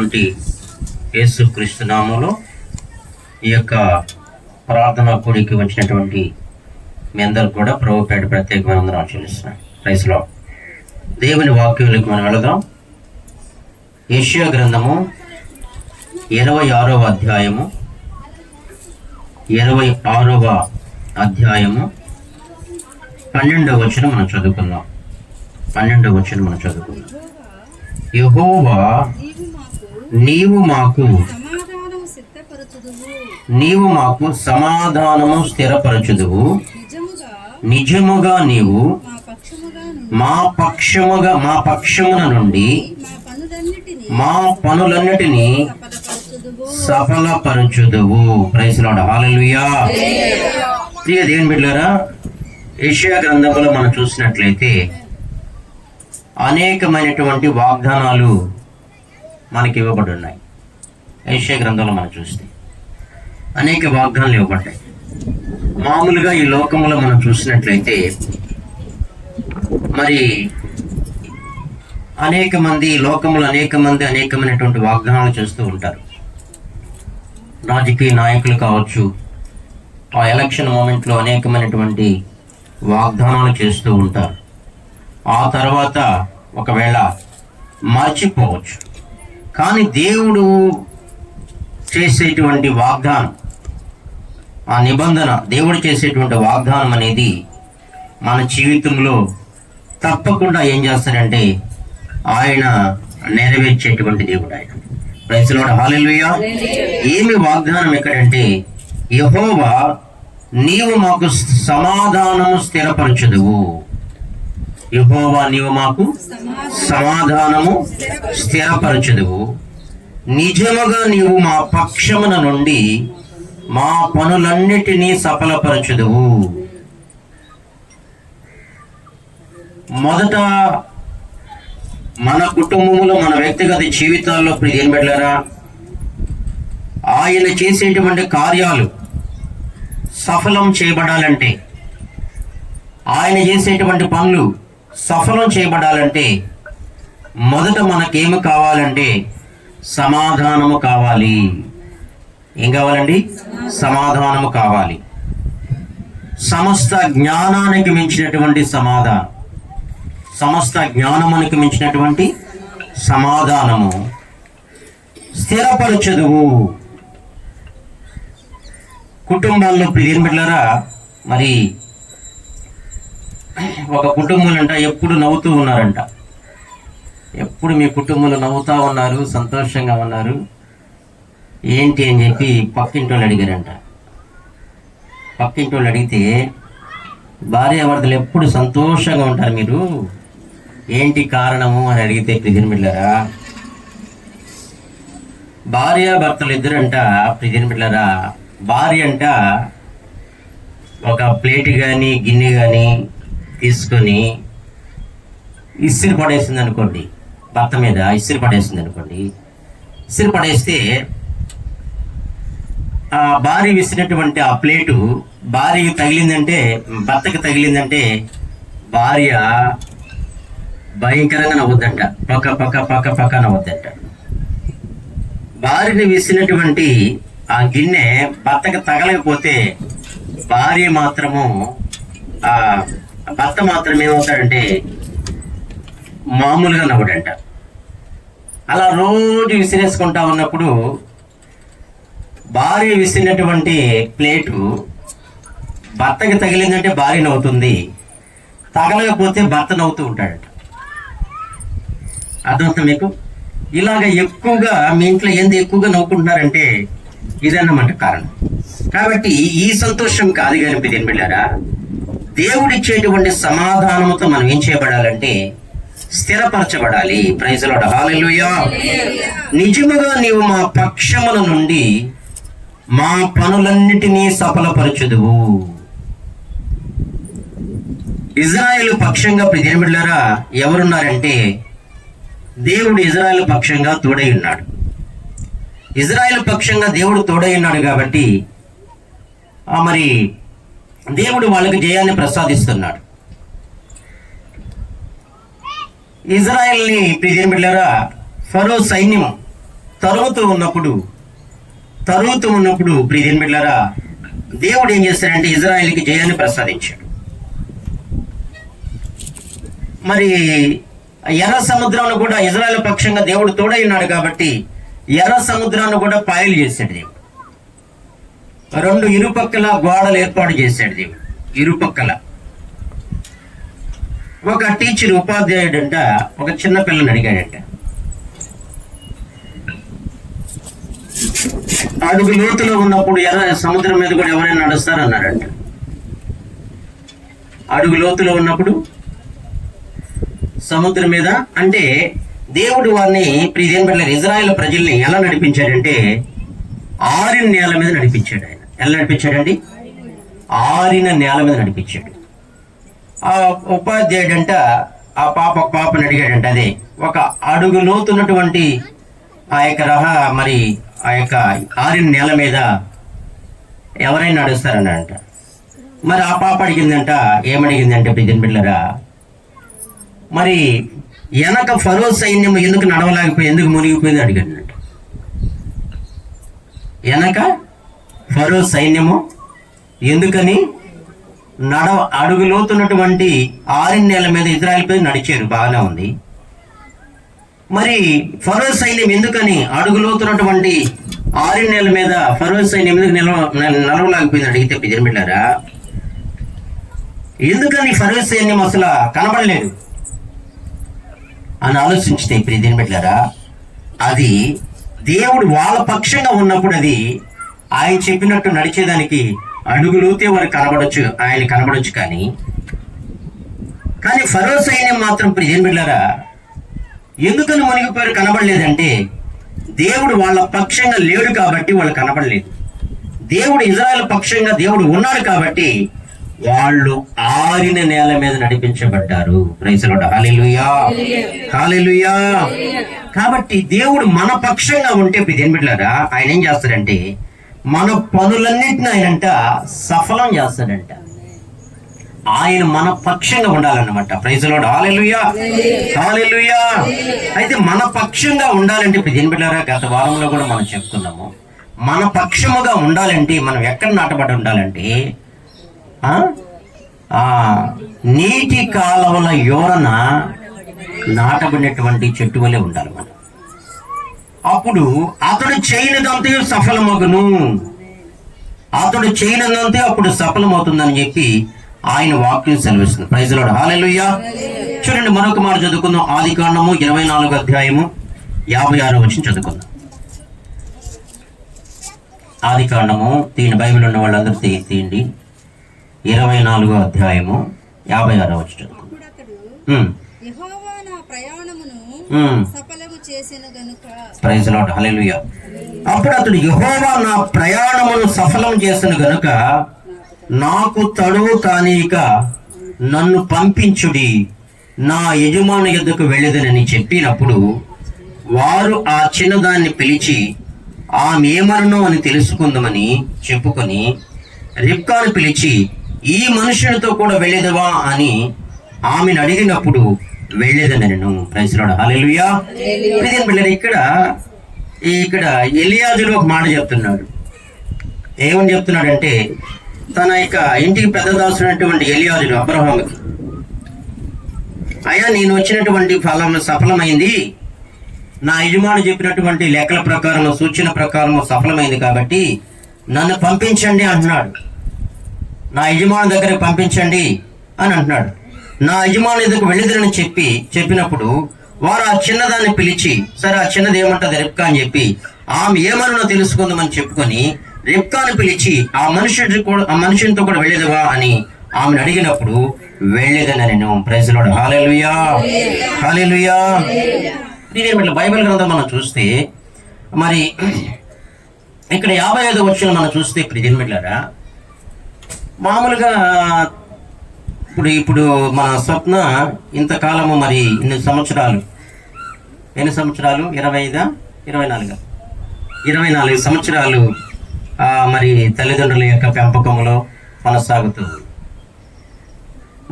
అయినటువంటి యేసు క్రీస్తునామంలో ఈ యొక్క ప్రార్థనా కూడికి వచ్చినటువంటి మీ అందరూ కూడా ప్రభుపేట ప్రత్యేకమైన వందనాలు చెల్లిస్తున్నాను దేవుని వాక్యంలోకి మనం వెళదాం. ఏషియా గ్రంథము ఇరవై ఆరవ అధ్యాయము ఇరవై ఆరవ అధ్యాయము పన్నెండవ వచ్చిన మనం చదువుకుందాం. పన్నెండవ వచ్చిన మనం చదువుకుందాం. యహోవా నీవు మాకు నీవు మాకు సమాధానము స్థిరపరచుదువు. నిజముగా నీవు మా పక్షముగా మా పక్షమున నుండి మా పనులన్నిటినీ సఫలపరచుదువు. ప్రైస్లాడు హాలెలుయా ప్రియ దేవుని బిడ్డారా ఏషియా గ్రంథంలో మనం చూసినట్లయితే అనేకమైనటువంటి వాగ్దానాలు మనకి ఇవ్వబడి ఉన్నాయి ఏషియా గ్రంథంలో మనం చూస్తే అనేక వాగ్దానాలు ఇవ్వబడ్డాయి. మామూలుగా ఈ లోకంలో మనం చూసినట్లయితే మరి అనేక మంది లోకంలో అనేక మంది అనేకమైనటువంటి వాగ్దానాలు చేస్తూ ఉంటారు. రాజకీయ నాయకులు కావచ్చు ఆ ఎలక్షన్ మూమెంట్లో అనేకమైనటువంటి వాగ్దానాలు చేస్తూ ఉంటారు. ఆ తర్వాత ఒకవేళ మర్చిపోవచ్చు. కానీ దేవుడు చేసేటువంటి వాగ్దానం ఆ నిబంధన దేవుడు చేసేటువంటి వాగ్దానం అనేది మన జీవితంలో తప్పకుండా ఏం చేస్తాడంటే ఆయన నెరవేర్చేటువంటి దేవుడు ఆయన. రైతులో హాలెలుయా ఏమి వాగ్దానం ఎక్కడంటే యహోవా నీవు మాకు సమాధానము స్థిరపరచదువు. యహోవా నీవు మాకు సమాధానము స్థిరపరచదువు. నిజముగా నీవు మా పక్షమున నుండి మా పనులన్నిటినీ సఫలపరచుదువు. మొదట మన కుటుంబంలో మన వ్యక్తిగత జీవితాల్లో ఇప్పుడు ఏం పెట్టారా ఆయన చేసేటువంటి కార్యాలు సఫలం చేయబడాలంటే ఆయన చేసేటువంటి పనులు సఫలం చేయబడాలంటే మొదట మనకేమి కావాలంటే సమాధానము కావాలి. ఏం కావాలండి? సమాధానము కావాలి. సమస్త జ్ఞానానికి మించినటువంటి సమాధానం. సమస్త జ్ఞానమునికి మించినటువంటి సమాధానము. స్థిరపరచదువు. కుటుంబాల్లో ప్రియం మరి ఒక కుటుంబంలో అంట ఎప్పుడు నవ్వుతూ ఉన్నారంట. ఎప్పుడు మీ కుటుంబంలో నవ్వుతూ ఉన్నారు సంతోషంగా ఉన్నారు? ఏంటి అని చెప్పి పక్కింటి వాళ్ళు అడిగారంట. పక్కింటి వాళ్ళు అడిగితే భార్యాభర్తలు ఎప్పుడు సంతోషంగా ఉంటారు మీరు? ఏంటి కారణము అని అడిగితే ప్రిజన్ బిడ్డరా భార్యాభర్తలు ఇద్దరంట ప్రిజన్ బిడ్డరా భార్య అంట ఒక ప్లేట్ కానీ గిన్నె కానీ తీసుకొని ఇస్త్రీ పడేసింది అనుకోండి భర్త మీద ఇస్త్రీ పడేసింది అనుకోండి ఇస్త్రీ పడేస్తే ఆ భార్య విసిరినటువంటి ఆ ప్లేటు భార్యకి తగిలిందంటే భర్తకి తగిలిందంటే భార్య భయంకరంగా నవ్వుద్దంట. పక్క పక్క పక్క పక్క నవ్వుద్దంట. భార్యని విసిరినటువంటి ఆ గిన్నె భర్తకి తగలకపోతే భార్య మాత్రము ఆ భర్త మాత్రం ఏమవుతాడంటే మామూలుగా నవ్వుడంట. అలా రోజు విసిరేసుకుంటా ఉన్నప్పుడు భార్య విసిరినటువంటి ప్లేటు భర్తకి తగిలిందంటే భార్య నవ్వుతుంది. తగలకపోతే భర్త నవ్వుతూ ఉంటాడట. అర్థమవుతుంది మీకు? ఇలాగ ఎక్కువగా మీ ఇంట్లో ఏంది ఎక్కువగా నవ్వుకుంటున్నారంటే ఇదన్నమాట కారణం. కాబట్టి ఈ సంతోషం కాదు కానీ పిదిన్ బిళ్ళారా? దేవుడిచ్చేటువంటి సమాధానముతో మనం ఏం చేయబడాలంటే స్థిరపరచబడాలి. ప్రైజలోడ హాలెలుయా నిజముగా నీవు మా పక్షముల నుండి మా పనులన్నిటినీ సఫలపరచుదువు. ఇజ్రాయెల్ పక్షంగా ప్రజలబిడ్డారా ఎవరున్నారంటే దేవుడు ఇజ్రాయెల్ పక్షంగా తోడై ఉన్నాడు. ఇజ్రాయెల్ పక్షంగా దేవుడు తోడై ఉన్నాడు కాబట్టి ఆ మరి దేవుడు వాళ్ళకి జయాన్ని ప్రసాదిస్తున్నాడు. ఇజ్రాయెల్ని ప్రియమైన బిడ్డారా ఫరో సైన్యం తరుగుతూ ఉన్నప్పుడు తరుగుతూ ఉన్నప్పుడు ప్రియన్ బిడ్డారా దేవుడు ఏం చేస్తాడంటే ఇజ్రాయెల్కి జయాన్ని ప్రసాదించాడు. మరి ఎర్ర సముద్రాన్ని కూడా ఇజ్రాయెల్ పక్షంగా దేవుడు తోడైనాడు కాబట్టి ఎర్ర సముద్రాన్ని కూడా పాయలు చేశాడు దేవుడు. రెండు ఇరుపక్కల గోడలు ఏర్పాటు చేశాడు దేవుడు. ఇరుపక్కల. ఒక టీచర్ ఉపాధ్యాయుడంట ఒక చిన్న పిల్లని అడిగాడంట. అడుగు లోతులో ఉన్నప్పుడు ఎర్ర సముద్రం మీద కూడా ఎవరైనా నడుస్తారన్నారంట అడుగు లోతులో ఉన్నప్పుడు సముద్రం మీద అంటే దేవుడు వారిని ప్రియదేని బిడ్డల ఇజ్రాయెల్ ప్రజల్ని ఎలా నడిపించాడంటే ఆరిన నేల మీద నడిపించాడు. ఎలా నడిపించాడండి? ఆరిన నేల మీద నడిపించాడు. ఆ ఉపాధ్యాయుడంట ఆ పాప ఒక పాపని అడిగాడంట అదే ఒక అడుగు లోతున్నటువంటి ఆ యొక్క రహ మరి ఆ యొక్క ఆరిన నేల మీద ఎవరైనా నడుస్తారన్నాడంట. మరి ఆ పాప అడిగిందంట ఏమడిగిందంటే ప్రియదేని బిళ్ళరా మరి వెనక ఫరో సైన్యం ఎందుకు నడవలేకపోయి ఎందుకు మునిగిపోయింది అడిగాడంట. వెనక ఫరో సైన్యము. ఎందుకని? నడవ అడుగులోతున్నటువంటి ఆరణ్యాల మీద ఇజ్రాయెల్ పై నడిచారు. బాగానే ఉంది. మరి ఫరో సైన్యం ఎందుకని అడుగులోతున్నటువంటి ఆరణ్యాల మీద ఫరో సైన్యం ఎందుకు నిలవ నలవలాగిపోయింది అడిగితే పిజర్మిళ్ళారా ఎందుకని ఫరో సైన్యం అసలు కనబడలేదు? అని ఆలోచించితే ఇప్పుడు దీని పెట్టారా అది దేవుడు వాళ్ళ పక్షంగా ఉన్నప్పుడు అది ఆయన చెప్పినట్టు నడిచేదానికి అడుగులోతే వారు కనబడొచ్చు ఆయన కనబడొచ్చు కానీ. కానీ ఫరో సైన్యం మాత్రం ఏం పెట్టారా ఎందుకని మునిగిపోయారు కనబడలేదంటే దేవుడు వాళ్ళ పక్షంగా లేడు కాబట్టి వాళ్ళు కనబడలేదు. దేవుడు ఇజ్రాయెల్ పక్షంగా దేవుడు ఉన్నాడు కాబట్టి వాళ్ళు ఆరిన నేల మీద నడిపించబడ్డారు. ప్రైసలోట హాలెలుయా హాలెలుయా కాబట్టి దేవుడు మన పక్షంగా ఉంటే ఏం బిడ్డారా ఆయన ఏం చేస్తాడంటే మన పనులన్నింటిని ఆయనంట సఫలం చేస్తాడంట. ఆయన మన పక్షంగా ఉండాలన్నమాట. ప్రైజ్లోడ్ హాలెలుయా హాలెలుయా అయితే మన పక్షంగా ఉండాలంటే ఇప్పుడు దీని బిడ్డారా గత వారంలో కూడా మనం చెప్తున్నాము. మన పక్షముగా ఉండాలంటే మనం ఎక్కడ నాటబడి ఉండాలంటే ఆ? నీటి కాలువల యోరన నాటబడినటువంటి చెట్టు వలె ఉండాలి మనం. అప్పుడు అతడు చేయనిదంతే సఫలమగును. అతడు చేయనిదంతే అప్పుడు సఫలమవుతుందని చెప్పి ఆయన వాక్యం సెలవిస్తుంది. ప్రైజ్లో హాలెలుయ్యా చూడండి మరొక మాట చదువుకుందాం. ఆది కాండము ఇరవై నాలుగు అధ్యాయము యాభై ఆరో వచ్చిన చదువుకుందాం. ఆది కాండము తీయండి బైబిల్ ఉన్న వాళ్ళందరూ తీ తీయండి. ఇరవై నాలుగో అధ్యాయము యాభై ఆరో వచ్చి చదువుకుందాం అప్పుడు అతడు ఉమ్, యెహోవా నా ప్రయాణమును ఉమ్. సఫలము చేసిన గనుక. ప్రైజ్ లాడ్ హల్లెలూయా అప్పుడు అతడు యెహోవా నా ప్రయాణమును సఫలం చేసిన గనుక నాకు తడువు కానీక నన్ను పంపించుడి. నా యజమాని యొద్దకు వెళ్ళేదనని చెప్పినప్పుడు వారు ఆ చిన్నదాన్ని పిలిచి ఆమె ఏమరణో అని తెలుసుకుందామని చెప్పుకొని రిబ్కాను పిలిచి ఈ మనుషునితో కూడా వెళ్ళేదవా? అని ఆమెను అడిగినప్పుడు వెళ్ళేదనను ప్రైజ్లాడు హాలెలుయా ప్రియమైన పిల్లలు ఇక్కడ ఇక్కడ ఎలియాజులు ఒక మాట చెప్తున్నాడు. ఏమని చెప్తున్నాడంటే తన యొక్క ఇంటికి పెద్ద దాసునటువంటి ఎలియాజులు అబ్రహాముకి అయ్యా నేను వచ్చినటువంటి ఫలం సఫలమైంది. నా యజమాని చెప్పినటువంటి లెక్కల ప్రకారం సూచన ప్రకారం సఫలమైంది కాబట్టి నన్ను పంపించండి అంటున్నాడు. నా యజమాని దగ్గరికి పంపించండి అని అంటున్నాడు. నా యజమాని దగ్గరకు వెళ్ళిదరని చెప్పి చెప్పినప్పుడు వారు ఆ చిన్నదాన్ని పిలిచి సరే ఆ చిన్నది ఏమంటుంది రెప్కా అని చెప్పి ఆమె ఏమన్నా తెలుసుకుందామని చెప్పుకొని రిప్కాను పిలిచి ఆ మనుషుడి కూడా ఆ మనుషునితో కూడా వెళ్ళేదవా? అని ఆమెను అడిగినప్పుడు వెళ్ళేదని నేను ప్రజలోడు హాలెలుయా హాలెలుయా ఇట్లా బైబిల్ గ్రంథం మనం చూస్తే మరి ఇక్కడ యాభై ఐదు వచ్చిన మనం చూస్తే ప్రిజన్మిట్లారా మామూలుగా ఇప్పుడు ఇప్పుడు మన స్వప్న ఇంతకాలము మరి ఇన్ని సంవత్సరాలు? ఎన్ని సంవత్సరాలు? ఇరవై ఐదా ఇరవై నాలుగా ఇరవై నాలుగు సంవత్సరాలు మరి తల్లిదండ్రుల యొక్క పెంపకంలో కొనసాగుతుంది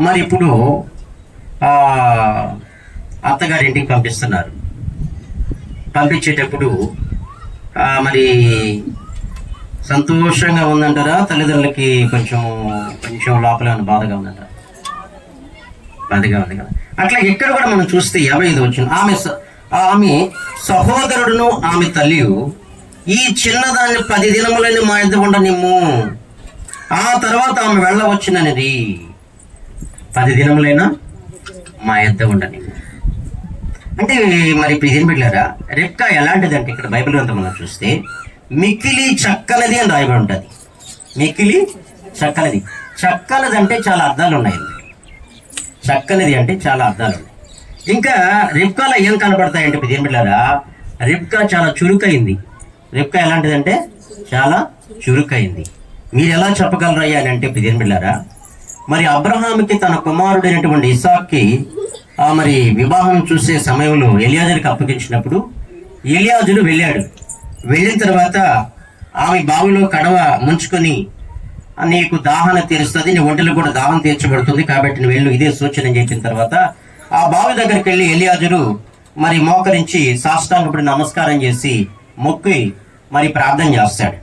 మరి ఇప్పుడు అత్తగారింటికి పంపిస్తున్నారు. పంపించేటప్పుడు మరి సంతోషంగా ఉందంటారా? తల్లిదండ్రులకి కొంచెం కొంచెం లోపల బాధగా ఉందంటారా? బాధగా ఉంది కదా అట్లా ఇక్కడ కూడా మనం చూస్తే యాభై ఐదు వచ్చింది ఆమె ఆమె సహోదరుడును ఆమె తల్లి ఈ చిన్నదాన్ని పది దినములని మా ఇద్దరు ఉండనిమ్ము. ఆ తర్వాత ఆమె వెళ్ళవచ్చుననిది పది దినములైనా మా ఇద్ద ఉండని అంటే మరి ఇప్పుడు ఇదేం పెట్టారా రెప్కా ఎలాంటిదంటే ఇక్కడ బైబిల్ గ్రంథం మనం చూస్తే మిక్కిలి చక్కనది అని రాయబడి ఉంటుంది. మిక్కిలి చక్కనది. చక్కనది అంటే చాలా అర్థాలు ఉన్నాయి. చక్కనిది అంటే చాలా అర్థాలు ఇంకా రిప్కాలో ఏం కనబడతాయంటే ఇప్పుడు ఏం రిబ్కా రిప్కా చాలా చురుకైంది. రిప్కా ఎలాంటిదంటే చాలా చురుకైంది. మీరు ఎలా చెప్పగలరయ్యా అని అంటే ఇప్పుడు ఏం మరి అబ్రహాంకి తన కుమారుడైనటువంటి ఇసాక్కి ఆ మరి వివాహం చూసే సమయంలో ఎలియాజర్కి అప్పగించినప్పుడు ఎలియాజుడు వెళ్ళాడు. వెళ్ళిన తర్వాత ఆమె బావిలో కడవ ముంచుకొని నీకు దాహన తీరుస్తుంది నీ ఒంటిలో కూడా దాహం తీర్చబడుతుంది కాబట్టి నువ్వు వెళ్ళు. ఇదే సూచన చేసిన చెప్పిన తర్వాత ఆ బావి దగ్గరికి వెళ్ళి ఎలియాజురు మరి మోకరించి సాష్టాంగపడి నమస్కారం చేసి మొక్కి మరి ప్రార్థన చేస్తాడు.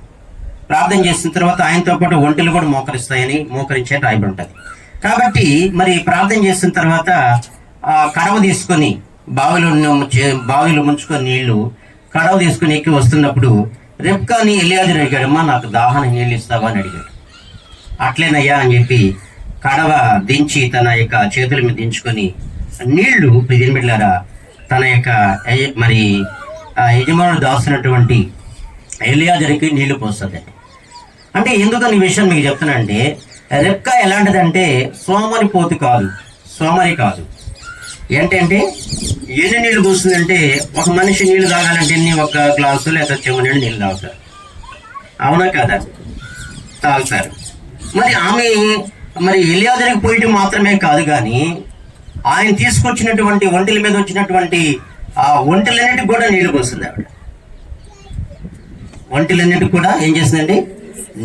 ప్రార్థన చేసిన తర్వాత ఆయనతో పాటు ఒంటెలు కూడా మోకరిస్తాయని మోకరించే రాయబడి ఉంటుంది. కాబట్టి మరి ప్రార్థన చేసిన తర్వాత ఆ కడవ తీసుకొని బావిలో బావిలో ముంచుకొని నీళ్ళు కడవ తీసుకొని ఎక్కి వస్తున్నప్పుడు రెప్కాని ఎలియాజర్ అడిగాడమ్మా నాకు దాహన నీళ్ళు ఇస్తావా అని అడిగాడు. అట్లేనయ్యా అని చెప్పి కడవ దించి తన యొక్క చేతుల మీద దించుకొని నీళ్ళు బిడ్డారా తన యొక్క మరి ఆ యజమానుడు దాస్తున్నటువంటి ఎలియాజరికి నీళ్ళు పోస్తుంది. అంటే ఎందుకని ఈ విషయం మీకు చెప్తున్నా అంటే రెక్క ఎలాంటిదంటే సోమరి పోతు కాదు సోమరి కాదు. ఏంటంటే ఎన్ని నీళ్ళు పోస్తుందంటే ఒక మనిషి నీళ్ళు తాగాలంటే ఎన్ని ఒక గ్లాసు లేదా చెవు నీళ్ళు నీళ్ళు తాగుతారు? అవునా కదా? తాగుతారు. మరి ఆమె మరి ఎలియాదరికి పోయటం మాత్రమే కాదు కానీ ఆయన తీసుకొచ్చినటువంటి ఒంటెల మీద వచ్చినటువంటి ఆ ఒంటెలన్నిటికి కూడా నీళ్ళు పోస్తుంది ఆవిడ. ఒంటెలన్నిటికి కూడా ఏం చేసిందండి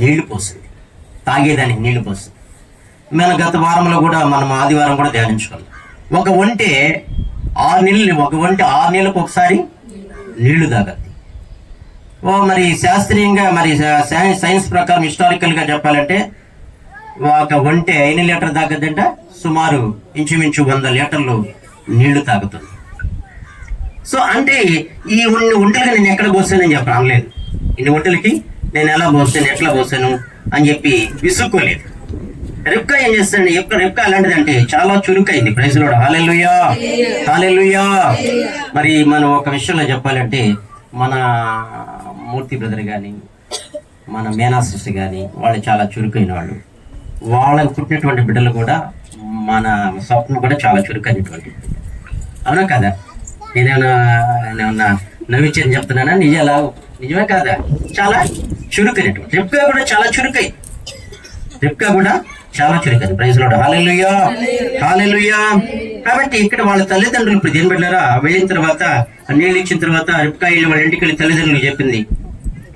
నీళ్ళు పోస్తుంది. తాగేదానికి నీళ్ళు పోస్తుంది. మనం గత వారంలో కూడా మనం ఆదివారం కూడా ధ్యానించుకోవాలి ఒక ఒంటె ఆరు నీళ్ళు ఒక ఒంటె ఆరు నెలలకు ఒకసారి నీళ్ళు తాగద్ది. ఓ మరి శాస్త్రీయంగా మరి సైన్స్ ప్రకారం హిస్టారికల్గా చెప్పాలంటే ఒక ఒంటే ఎన్ని లీటర్ తాగద్దంట? సుమారు ఇంచుమించు వంద లీటర్లు నీళ్ళు తాగుతుంది. సో అంటే ఈ ఉన్ని ఒంటెలకి నేను ఎక్కడ పోసానని చెప్పి అనలేదు ఇన్ని ఒంటెలకి నేను ఎలా పోసాను ఎట్లా పోసాను అని చెప్పి విసుక్కోలేదు. రెప్కా ఏం చేస్తాడు ఎక్క రెప్కా అలాంటిదంటే చాలా చురుకైంది. ప్రైజ్లో హాలెలుయా హాలెలుయా మరి మనం ఒక విషయంలో చెప్పాలంటే మన మూర్తి బ్రదర్ కానీ మన మేనా కానీ వాళ్ళు చాలా చురుకైన వాళ్ళు. వాళ్ళకి పుట్టినటువంటి బిడ్డలు కూడా మన స్వప్నం కూడా చాలా చురుకైనటువంటి. అవునా కదా? నేనేమన్నా నేమన్నా నవ్వించని చెప్తున్నానా? నిజాలా? నిజమే కాదా? చాలా చురుకైనటువంటి. రెప్కా కూడా చాలా చురుకై. రిప్కా కూడా చాలా చురుకైంది ప్రైజ్లో హాలెలుయా హాలెలుయా కాబట్టి ఇక్కడ వాళ్ళ తల్లిదండ్రులు ఇప్పుడు దేని పెట్టారా వెళ్ళిన తర్వాత నీళ్ళు ఇచ్చిన తర్వాత రిప్కా వెళ్ళి వాళ్ళ ఇంటికి వెళ్ళి తల్లిదండ్రులు చెప్పింది.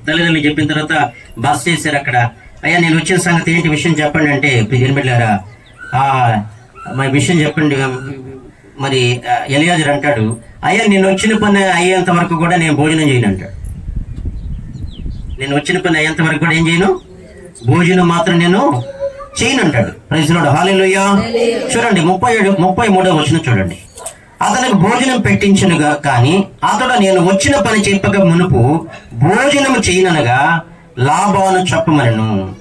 తల్లిదండ్రులు చెప్పిన తర్వాత బస్ చేశారు అక్కడ. అయ్యా నేను వచ్చిన సంగతి ఏంటి? విషయం చెప్పండి అంటే ఆ మరి విషయం చెప్పండి. మరి ఎలియాజర్ అంటాడు అయ్యా నేను వచ్చిన పని అయ్యేంత వరకు కూడా నేను భోజనం చేయను అంటాడు. నేను వచ్చిన పని అయ్యేంత వరకు కూడా ఏం చేయను? భోజనం మాత్రం నేను చేయను అంటాడు. ప్రైజ్లోడు హాలెలుయ్యా చూడండి ముప్పై ఏడు ముప్పై మూడో వచ్చిన చూడండి. అతనికి భోజనం పెట్టించనుగా కానీ అతడు నేను వచ్చిన పని చెప్పక మునుపు భోజనం చేయననగా లాభాను చెప్పమనను.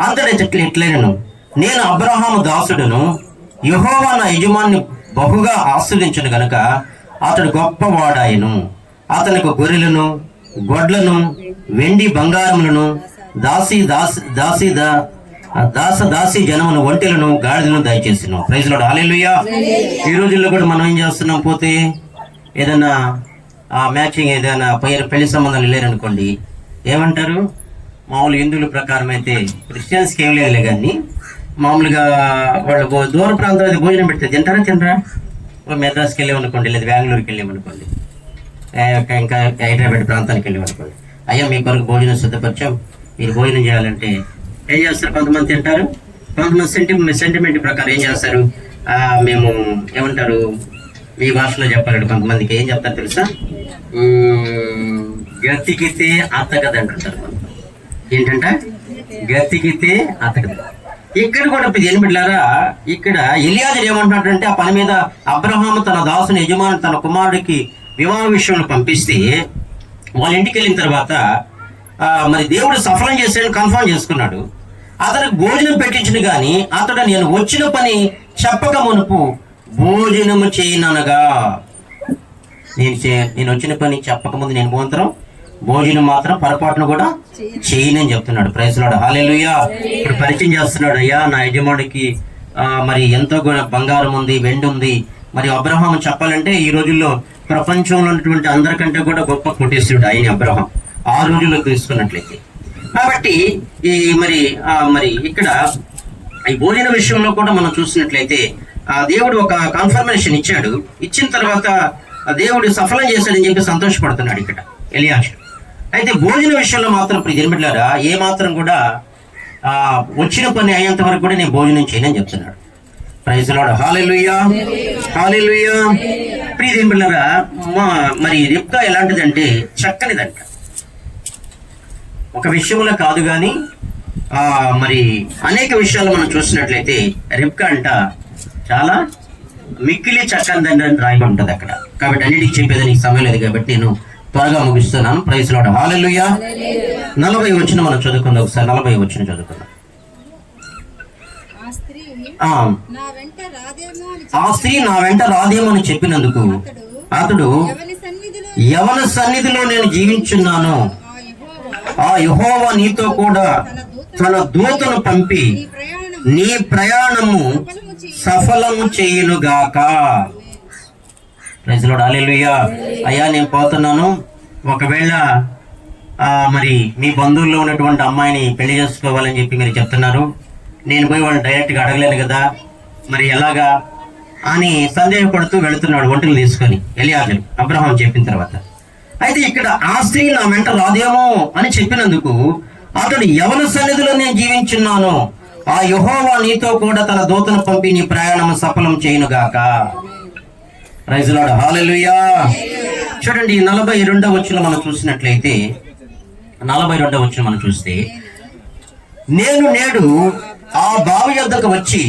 అంతటి చెట్లు ఎట్లైనను నేను అబ్రహాము దాసుడును. యహోవా నా యజమాన్ని బహుగా ఆస్వాదించను గనుక అతడు గొప్పవాడాయను. అతనికి గొర్రెలను గొడ్లను వెండి బంగారములను దాసి దాసి దాసి దా దాస దాసి జనమును ఒంటెలను గాడిదలను దయచేసినాం. ప్రైజ్లో ఈ రోజుల్లో కూడా మనం ఏం చేస్తున్నాం? పోతే ఏదైనా ఆ మ్యాచింగ్ ఏదైనా పైన పెళ్ళి సంబంధాలు లేరనుకోండి ఏమంటారు? మామూలు హిందువుల ప్రకారం అయితే క్రిస్టియన్స్కి ఏం లేదులే కానీ మామూలుగా వాళ్ళు దూర ప్రాంతం అయితే భోజనం పెడితే తింటారా తినరా? ఓ మెడ్రాస్కి వెళ్ళామనుకోండి లేదు బెంగళూరుకి వెళ్ళామనుకోండి ఏ, ఇంకా- హైదరాబాద్ ప్రాంతానికి వెళ్ళామనుకోండి అయ్యా మీ కొరకు భోజనం సిద్ధపరిచాం మీరు భోజనం చేయాలంటే ఏం చేస్తారు? కొంతమంది తింటారు. కొంతమంది సెంటిమెంట్ సెంటిమెంట్ ప్రకారం ఏం చేస్తారు? మేము ఏమంటారు? మీ భాషలో చెప్పాలంటే కొంతమందికి ఏం చెప్తారు తెలుసా? గతికితే అతకదు అంటుంటారు ఏంటంటే? ఏంటంట గతికితే అతకదు. ఇక్కడ కూడా ఇప్పుడు దేని బిడ్డారా ఇక్కడ ఎలియాజర్ ఏమంటున్నాడంటే ఆ పని మీద అబ్రహాము తన దాసుని యజమాని తన కుమారుడికి వివాహ విషయంలో పంపిస్తే వాళ్ళ ఇంటికి వెళ్ళిన తర్వాత మరి దేవుడు సఫలం చేశాడని కన్ఫర్మ్ చేసుకున్నాడు. అతనికి భోజనం పెట్టించిన కానీ అతడు నేను వచ్చిన పని చెప్పక మునుపు భోజనము చేయననగా నేను చే- నేను వచ్చిన పని చెప్పకముందు నేను మాత్రం భోజనం మాత్రం పొరపాటును కూడా చేయనని చెప్తున్నాడు. ప్రైజ్లాడు హాలేలుయ్యా ఇప్పుడు పరిచయం చేస్తున్నాడు. అయ్యా నా యజమానికి మరి ఎంతో బంగారం ఉంది వెండి ఉంది. మరి అబ్రహాం చెప్పాలంటే ఈ రోజుల్లో ప్రపంచంలో ఉన్నటువంటి అందరికంటే కూడా గొప్ప కోటేశ్వరుడు ఆయన అబ్రహాం. ఆ రోజుల్లో తీసుకున్నట్లయితే. కాబట్టి ఈ మరి మరి ఇక్కడ ఈ భోజన విషయంలో కూడా మనం చూసినట్లయితే ఆ దేవుడు ఒక కన్ఫర్మేషన్ ఇచ్చాడు. ఇచ్చిన తర్వాత దేవుడు సఫలం చేశాడని చెప్పి సంతోషపడుతున్నాడు ఇక్కడ ఎలియాష్. అయితే భోజన విషయంలో మాత్రం ఇప్పుడు జన్మిట్లారా ఏ మాత్రం కూడా ఆ వచ్చిన పని అయ్యేంత వరకు కూడా నేను భోజనం చేయనని చెప్తున్నాడు. ప్రైజ్లాడు హాలెలుయ్యా హాలెలుయ్యా ప్రియ జన్మిట్లారా మరి రిప్కా ఎలాంటిదంటే చక్కనిదంట. ఒక విషయంలో కాదు కానీ ఆ మరి అనేక విషయాలు మనం చూసినట్లయితే రిప్కా అంట చాలా మిక్కిలి చక్కనిదండి అని రాయబడి ఉంటుంది అక్కడ. కాబట్టి అన్నిటికి చెప్పేది నీకు సమయం లేదు కాబట్టి నేను త్వరగా ముగిస్తున్నాను. ప్రైజ్ లాడ్ హాలెలుయ్యా నలభై వచ్చిన మనం చదువుకుందాం ఒకసారి. నలభై వచ్చిన చదువుకుందాం. ఆ స్త్రీ నా వెంట రాదేమో అని చెప్పినందుకు అతడు ఎవరి సన్నిధిలో యవన సన్నిధిలో నేను జీవించున్నాను ఆ యెహోవా నీతో కూడా తన దూతను పంపి నీ ప్రయాణము సఫలం చేయునుగాక. ప్రజలు అలెలుయ్యా అయ్యా నేను పోతున్నాను. ఒకవేళ మరి మీ బంధువుల్లో ఉన్నటువంటి అమ్మాయిని పెళ్ళి చేసుకోవాలని చెప్పి మీరు చెప్తున్నారు. నేను పోయి వాళ్ళు డైరెక్ట్గా అడగలేను కదా. మరి ఎలాగా? అని సందేహపడుతూ వెళుతున్నాడు ఒంటిని తీసుకొని ఎలియాజరు అబ్రహాం చెప్పిన తర్వాత. అయితే ఇక్కడ ఆ స్త్రీ నా వెంట రాదేమో అని చెప్పినందుకు అతడు ఎవరి సన్నిధిలో నేను జీవించున్నాను. ఆ యహోవా నీతో కూడా తన దూతను పంపి నీ ప్రయాణం సఫలం చేయునుగాక. రైజులాడు హాలెలుయా చూడండి నలభై రెండవ వచ్చిన మనం చూసినట్లయితే నలభై రెండవ వచ్చిన మనం చూస్తే నేను నేడు ఆ బావి యొద్దకు వచ్చి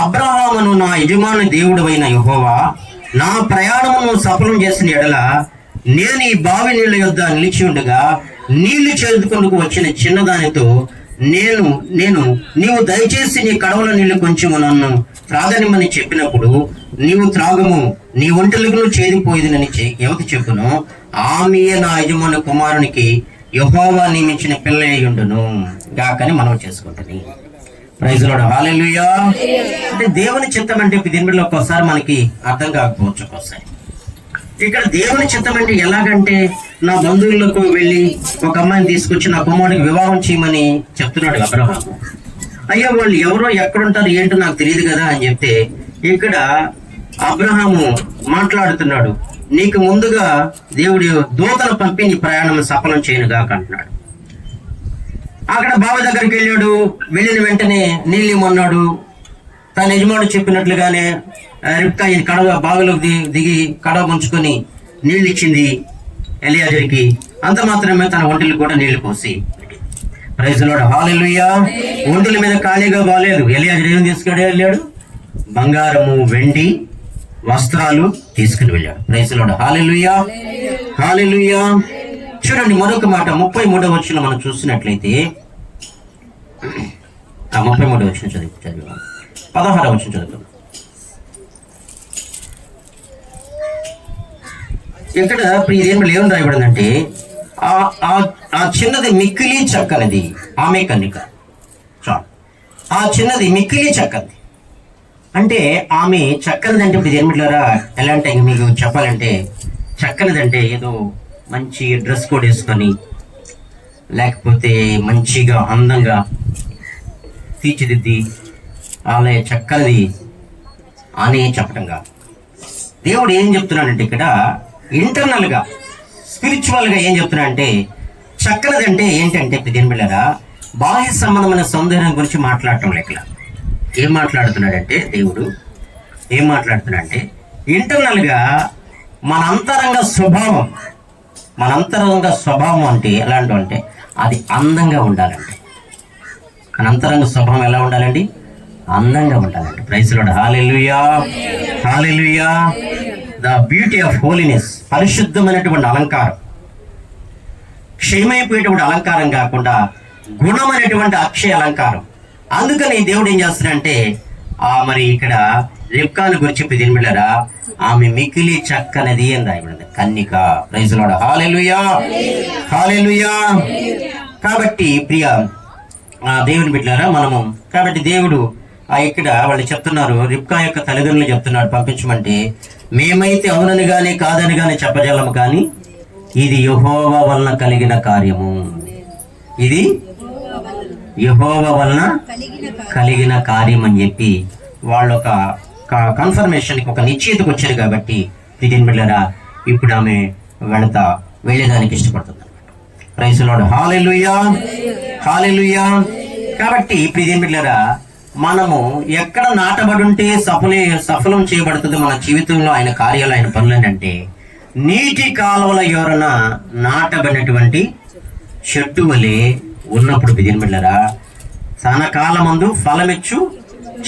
అబ్రహామును నా యజమాని దేవుడవైన యహోవా నా ప్రయాణమును సఫలం చేసిన ఎడల నేను ఈ బావి నీళ్ళ యొద్ద నిలిచి ఉండగా నీళ్ళు చేదుకుందుకు వచ్చిన చిన్నదానితో నేను నేను నీవు దయచేసి నీ కడవల నీళ్ళు కొంచెము నన్ను త్రాగనిమని చెప్పినప్పుడు నీవు త్రాగము నీ ఒంటలకు చేరిపోయేదినని చె- చెప్పును? ఆమె నా యజమాని కుమారునికి యహోవా నియమించిన పిల్ల అయ్యుండును గాకని మనం చేసుకుంటుంది ప్రైజ్ లోడ్ హాలెలుయా అంటే దేవుని చిత్తం అంటే దీనిలో ఒక్కోసారి మనకి అర్థం కాకపోవచ్చు ఒక్కోసారి. ఇక్కడ దేవుని చిత్తం అంటే ఎలాగంటే నా బంధువులకు వెళ్ళి ఒక అమ్మాయిని తీసుకొచ్చి నా కుమారుడికి వివాహం చేయమని చెప్తున్నాడు అబ్రహాం అయ్యా వాళ్ళు ఎవరో ఎక్కడుంటారు ఏంటో నాకు తెలియదు కదా అని చెప్తే ఇక్కడ అబ్రహాము మాట్లాడుతున్నాడు. నీకు ముందుగా దేవుడు దూతను పంపి నీ ప్రయాణం సఫలం చేయనుగాక అంటున్నాడు. అక్కడ బావ దగ్గరికి వెళ్ళాడు. వెళ్ళిన వెంటనే నీళ్ళు మొన్నాడు తన యజమాడు చెప్పినట్లుగానే రిప్కా ఈ కడవ బావిలోకి దిగి కడవ ముంచుకొని నీళ్ళు ఇచ్చింది ఎలియాజరికి. అంత మాత్రమే తన ఒంటిలు కూడా నీళ్ళు పోసి. ప్రైజ్లోడు హాలెలుయ్యా ఒంటిల మీద ఖాళీగా బాగాలేదు. ఎలియాజర్ ఏం తీసుకుని వెళ్ళాడు. బంగారము వెండి వస్త్రాలు తీసుకుని వెళ్ళాడు. ప్రైజ్లోడు హాలెలుయ్యా హాలెలుయ్యా చూడండి మరొక మాట. ముప్పై మూడవ వచ్చిన మనం చూసినట్లయితే ఆ ముప్పై మూడవ వచ్చిన చదివి చదివాం. పదహారవ వచ్చిన చదువు ఇక్కడ ఇదేం ఏమని రాయబడిందంటే ఆ ఆ చిన్నది మిక్కిలి చక్కనిది ఆమె కన్నిక. చాలు. ఆ చిన్నది మిక్కిలి చక్కనిది అంటే ఆమె చక్కనిదంటే ఇప్పుడు ఏమిట్లారా ఎలా అంటే మీకు చెప్పాలంటే చక్కనిదంటే ఏదో మంచి డ్రెస్ కోడ్ వేసుకొని లేకపోతే మంచిగా అందంగా తీర్చిదిద్ది ఆలయ చక్కనిది అని చెప్పటం కాదు. దేవుడు ఏం చెప్తున్నాడంటే ఇక్కడ ఇంటర్నల్గా స్పిరిచువల్గా ఏం చెప్తున్నాడంటే చక్కనిదంటే ఏంటంటే దీని బిళ్ళరా బాహ్య సంబంధమైన సౌందర్యం గురించి మాట్లాడటం లెక్కల ఏం మాట్లాడుతున్నాడంటే దేవుడు ఏం మాట్లాడుతున్నాడంటే ఇంటర్నల్గా మన అంతరంగ స్వభావం మన అంతరంగ స్వభావం అంటే ఎలాంటి అంటే అది అందంగా ఉండాలండి మన అంతరంగ స్వభావం ఎలా ఉండాలండి? అందంగా ఉండాలండి. ప్రైస్లో hallelujah hallelujah the beauty of holiness పరిశుద్ధమైనటువంటి అలంకారం. క్షయమైపోయేటువంటి అలంకారం కాకుండా గుణమైనటువంటి అక్షయ అలంకారం. అందుకని దేవుడు ఏం చేస్తాడంటే ఆ మరి ఇక్కడ రిప్కాను గురించి పిదిమిళ్ళరా ఆమె మికిలి చక్కనది అని రాయబడింది. కన్నిక ప్రైజ్లోడ హాలెలుయా హాలెలుయా కాబట్టి ప్రియ ఆ దేవుని బిడ్డారా మనము కాబట్టి దేవుడు ఇక్కడ వాళ్ళు చెప్తున్నారు రిప్కా యొక్క తల్లిదండ్రులు చెప్తున్నాడు పంపించమంటే మేమైతే అవునని కానీ కాదని కానీ చెప్పజలము కానీ ఇది యహోవా వలన కలిగిన కార్యము. ఇది యహోవా వలన కలిగిన కార్యం అని చెప్పి వాళ్ళు ఒక కన్ఫర్మేషన్కి ఒక నిశ్చయితకు వచ్చారు కాబట్టి దిగిన బిడ్డరా ఇప్పుడు ఆమె వెళతా వెళ్ళేదానికి ఇష్టపడుతుంది ప్రైసులోడు హాలెలుయా హాలెలుయా కాబట్టి ప్రియం బిడ్డరా మనము ఎక్కడ నాటబడి ఉంటే సఫలే సఫలం చేయబడుతుంది మన జీవితంలో ఆయన కార్యాలు ఆయన పనులు అంటే నీటి కాలువల ఎవరన నాటబడినటువంటి చెట్టు వలె ఉన్నప్పుడు బిజిన్ బిడ్డరా తన కాలమందు ఫలమిచ్చు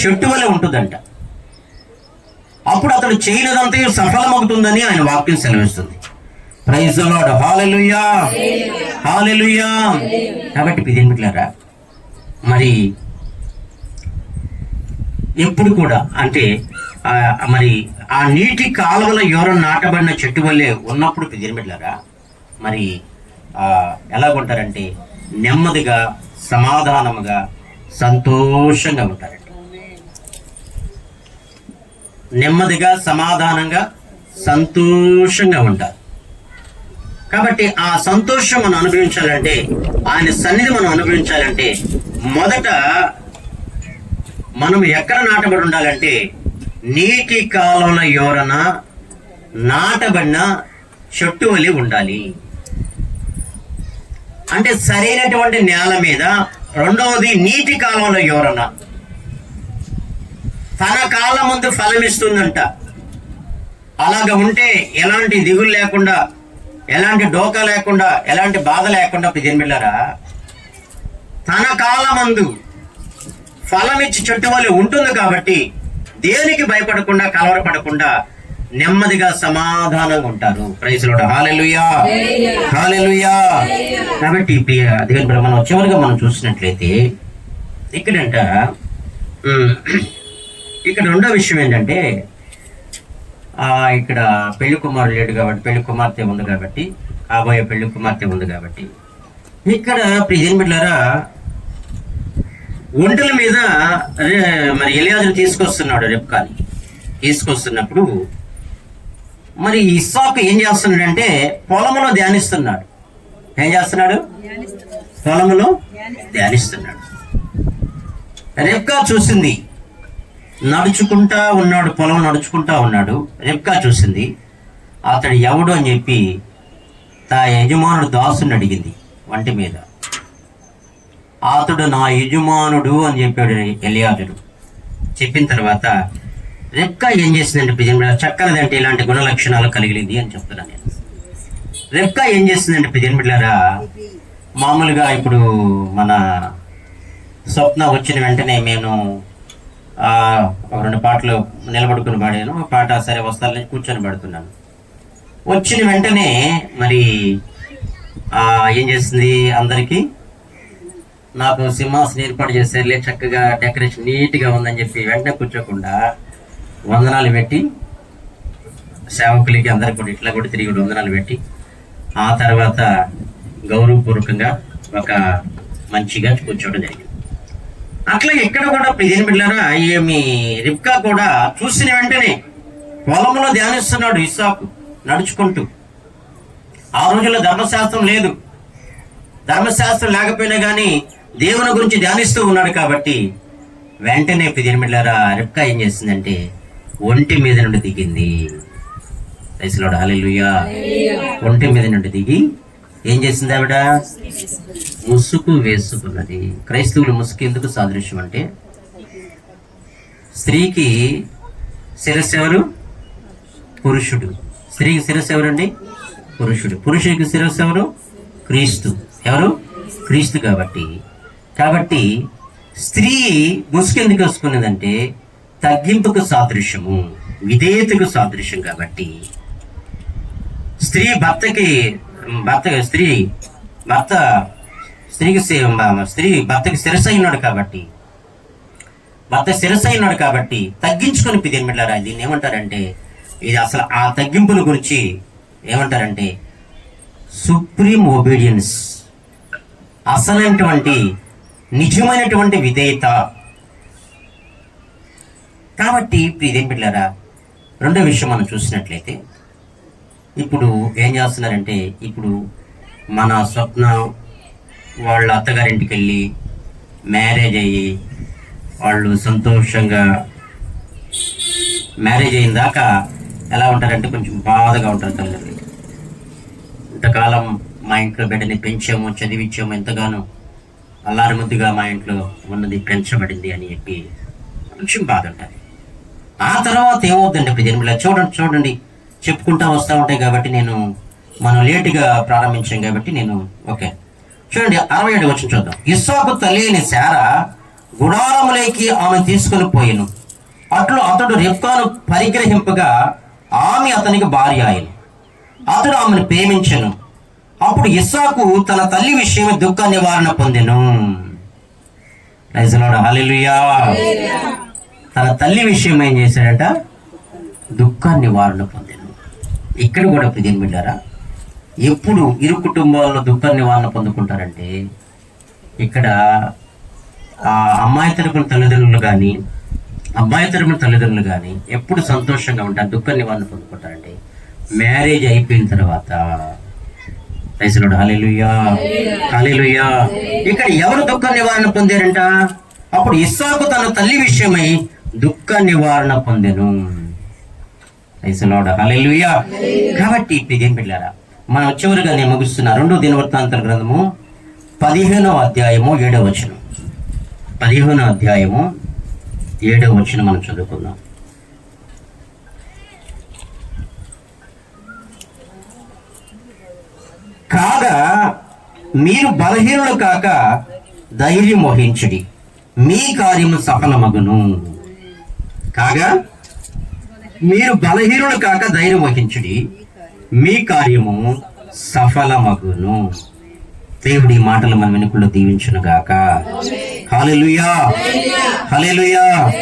చెట్టు వలె ఉంటుందంట. అప్పుడు అతడు చేయనదంతా సఫలమవుతుందని ఆయన వాక్యం సెలవిస్తుంది. ప్రైజ్ హాలెలుయా హాలెలుయా కాబట్టి బిజిన్ బిడ్డరా మరి ఎప్పుడు కూడా అంటే మరి ఆ నీటి కాలువల ఎవరో నాటబడిన చెట్టు వల్లే ఉన్నప్పుడు పిదిరిమిడ్లారా మరి ఎలాగుంటారంటే నెమ్మదిగా సమాధానముగా సంతోషంగా ఉంటారండి నెమ్మదిగా సమాధానంగా సంతోషంగా ఉంటారు. కాబట్టి ఆ సంతోషం మనం అనుభవించాలంటే ఆయన సన్నిధి మనం అనుభవించాలంటే మొదట మనం ఎక్కడ నాటబడి ఉండాలంటే నీటి కాలువల యోరన నాటబడిన చెట్టు వలి ఉండాలి. అంటే సరైనటువంటి నేల మీద రెండవది నీటి కాలువల యోరన తన కాల ముందు ఫలమిస్తుందంట. అలాగ ఉంటే ఎలాంటి దిగులు లేకుండా ఎలాంటి డోకా లేకుండా ఎలాంటి బాధ లేకుండా జన్మిళ్ళరా తన కాలమందు ఫలమిచ్చి చెట్టు వల్ల ఉంటుంది కాబట్టి దేనికి భయపడకుండా కలవరపడకుండా నెమ్మదిగా సమాధానంగా ఉంటారు. ప్రైజ్లో హాలెలుయా హాలెలుయా కాబట్టి బిడ్డ, మనం చివరిగా మనం చూసినట్లయితే ఇక్కడంట ఇక్కడ రెండో విషయం ఏంటంటే ఆ ఇక్కడ పెళ్ళి కుమారుడు లేడు కాబట్టి పెళ్ళి కుమార్తె ఉంది కాబట్టి కాబోయే పెళ్ళి కుమార్తె ఉంది కాబట్టి. ఇక్కడ ప్రిజన్ బిడ్డారా ఒంటల మీద మరి ఎలియాజును తీసుకొస్తున్నాడు రెప్కాని. తీసుకొస్తున్నప్పుడు మరి ఇస్సాకు ఏం చేస్తున్నాడంటే పొలములో ధ్యానిస్తున్నాడు. ఏం చేస్తున్నాడు? పొలములో ధ్యానిస్తున్నాడు. రెప్కా చూసింది. నడుచుకుంటా ఉన్నాడు పొలం నడుచుకుంటా ఉన్నాడు. రెప్కా చూసింది. అతడు ఎవడు అని చెప్పి తా యజమానుడు దాసుని అడిగింది వంటి మీద. అతడు నా యజమానుడు అని చెప్పాడు ఎలియాజుడు. చెప్పిన తర్వాత రెక్క ఏం చేసిందంటే పిజన్ చక్కనిది ఇలాంటి గుణ లక్షణాలు కలిగింది అని చెప్తున్నాను నేను. రెక్క ఏం చేసిందంటే పిజన్ బిడ్డారా మామూలుగా ఇప్పుడు మన స్వప్న వచ్చిన వెంటనే నేను ఒక రెండు పాటలు నిలబడుకుని పాడాను. ఆ పాట సరే వస్తాలని కూర్చొని పడుతున్నాను వచ్చిన వెంటనే మరి ఏం చేస్తుంది అందరికీ? నాకు సింహాసనం ఏర్పాటు చేశారులే చక్కగా డెకరేషన్ నీట్గా ఉందని చెప్పి వెంటనే కూర్చోకుండా వందనాలు పెట్టి సేవకులకి అందరికి కూడా ఇట్లా కూడా తిరిగి వందనాలు పెట్టి ఆ తర్వాత గౌరవపూర్వకంగా ఒక మంచిగా కూర్చోవడం జరిగింది. అట్లా ఇక్కడ కూడా ప్రిజన్ బిడ్డారా ఏమి రిప్కా కూడా చూసిన వెంటనే పొలంలో ధ్యానిస్తున్నాడు ఇస్సాకు నడుచుకుంటూ. ఆ రోజుల్లో ధర్మశాస్త్రం లేదు. ధర్మశాస్త్రం లేకపోయినా కానీ దేవుని గురించి ధ్యానిస్తూ ఉన్నాడు కాబట్టి వెంటనే పిదిరిమిళ్ళారా రిప్కా ఏం చేసిందంటే ఒంటి మీద నుండి దిగింది. రైసులోడు హాలెలుయా ఒంటి మీద నుండి దిగి ఏం చేసింది ఆవిడ? ముసుగు వేసుకున్నది. క్రైస్తవులు ముసుగు ఎందుకు సాదృశ్యం అంటే స్త్రీకి శిరస్సు ఎవరు? పురుషుడు. స్త్రీకి శిరస్సు ఎవరండి? పురుషుడు. పురుషుడికి శిరస్సు ఎవరు? క్రీస్తు. ఎవరు? క్రీస్తు కాబట్టి. కాబట్టి స్త్రీ ముసుకెందుకు వస్తున్నదంటే తగ్గింపుకు సాదృశ్యము విధేయతకు సాదృశ్యం కాబట్టి. స్త్రీ భర్తకి భర్త స్త్రీ భర్త స్త్రీకి స్త్రీ భర్తకి శిరస అయినాడు కాబట్టి భర్త శిరస అయినాడు కాబట్టి తగ్గించుకొని పిదిమిళ్ళారా దీన్ని ఏమంటారంటే ఇది అసలు ఆ తగ్గింపుల గురించి ఏమంటారంటే సుప్రీం ఒబీడియన్స్ అసలైనటువంటి నిజమైనటువంటి విధేయత. కాబట్టి ప్రియదేం ఇదేం రెండో విషయం మనం చూసినట్లయితే ఇప్పుడు ఏం చేస్తున్నారంటే ఇప్పుడు మన స్వప్న వాళ్ళ అత్తగారింటికి వెళ్ళి మ్యారేజ్ అయ్యి వాళ్ళు సంతోషంగా మ్యారేజ్ అయిన దాకా ఎలా ఉంటారంటే కొంచెం బాధగా ఉంటారు తల్లిదండ్రులు. ఇంతకాలం మా ఇంట్లో బిడ్డని పెంచాము చదివించాము ఎంతగానో. అల్లారి ముద్దుగా మా ఇంట్లో ఉన్నది పెంచబడింది అని చెప్పి కొంచెం బాధ ఉంటుంది ఆ తర్వాత ఏమవుతుందండి ఇప్పుడు జన్మలో? చూడండి చూడండి. చెప్పుకుంటా వస్తూ ఉంటాయి కాబట్టి నేను మనం లేటుగా ప్రారంభించాం కాబట్టి నేను ఓకే. చూడండి అరవై ఏడు వచ్చి చూద్దాం. ఇస్సాకు తల్లిని అయిన శార గుడారములోకి ఆమె తీసుకొని పోయిను. అట్లు అతడు రిప్కాను పరిగ్రహింపగా ఆమె అతనికి భార్య ఆయన అతడు ఆమెను ప్రేమించను. అప్పుడు ఇస్సాకు తన తల్లి విషయమే దుఃఖ నివారణ పొందెను. హల్లెలూయా తన తల్లి విషయం ఏం చేశాడట? దుఃఖ నివారణ పొందాను. ఇక్కడ కూడా ప్రజలు బిడ్డారా ఎప్పుడు ఇరు కుటుంబాల్లో దుఃఖ నివారణ పొందుకుంటారంటే ఇక్కడ ఆ అమ్మాయి తరపున తల్లిదండ్రులు కానీ అబ్బాయి తరపున తల్లిదండ్రులు కానీ ఎప్పుడు సంతోషంగా ఉంటారు దుఃఖ నివారణ పొందుకుంటారంటే మ్యారేజ్ అయిపోయిన తర్వాత. రైసులుడు హాలేలుయ్యా హాలేలుయ్యా ఇక్కడ ఎవరు దుఃఖ నివారణ పొందారంట? అప్పుడు ఇస్సాకు తన తల్లి విషయమై దుఃఖ నివారణ పొందెను. రైసులోడ హాలేలుయ్యా కాబట్టి ఇప్పుడు ఇదేం పిల్లారా మనం చివరిగా నేను ముగిస్తున్న రెండో దినవృత్తాంతర గ్రంథము పదిహేనవ అధ్యాయము ఏడవ వచనం. పదిహేనవ అధ్యాయము ఏడవ వచనం మనం చదువుకుందాం. కాగా మీరు బలహీనులు కాక ధైర్యం వహించుడి. మీ కార్యము సఫలమగును. కాగా మీరు బలహీనులు కాక ధైర్యం వహించుడి. మీ కార్యము సఫలమగును. దేవుడి మాటలు మన వెనుకల్లో దీవించును గాక హల్లెలూయా. హల్లెలూయా.